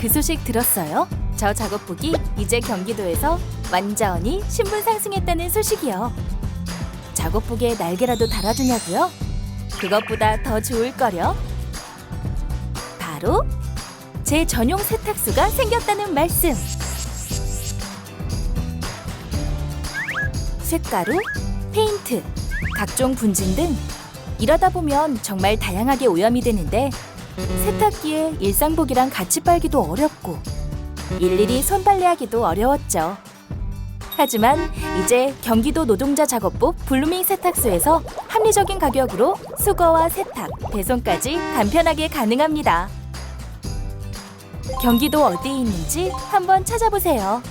그 소식 들었어요? 저 작업복이 이제 경기도에서 완전히 신분 상승했다는 소식이요. 작업복에 날개라도 달아두냐고요? 그것보다 더 좋을 거려. 바로 제 전용 세탁소가 생겼다는 말씀. 쇳가루, 페인트, 각종 분진 등 이러다 보면 정말 다양하게 오염이 되는데 세탁기에 일상복이랑 같이 빨기도 어렵고 일일이 손빨래하기도 어려웠죠. 하지만 이제 경기도 노동자 작업복 블루밍 세탁소에서 합리적인 가격으로 수거와 세탁, 배송까지 간편하게 가능합니다. 경기도 어디에 있는지 한번 찾아보세요.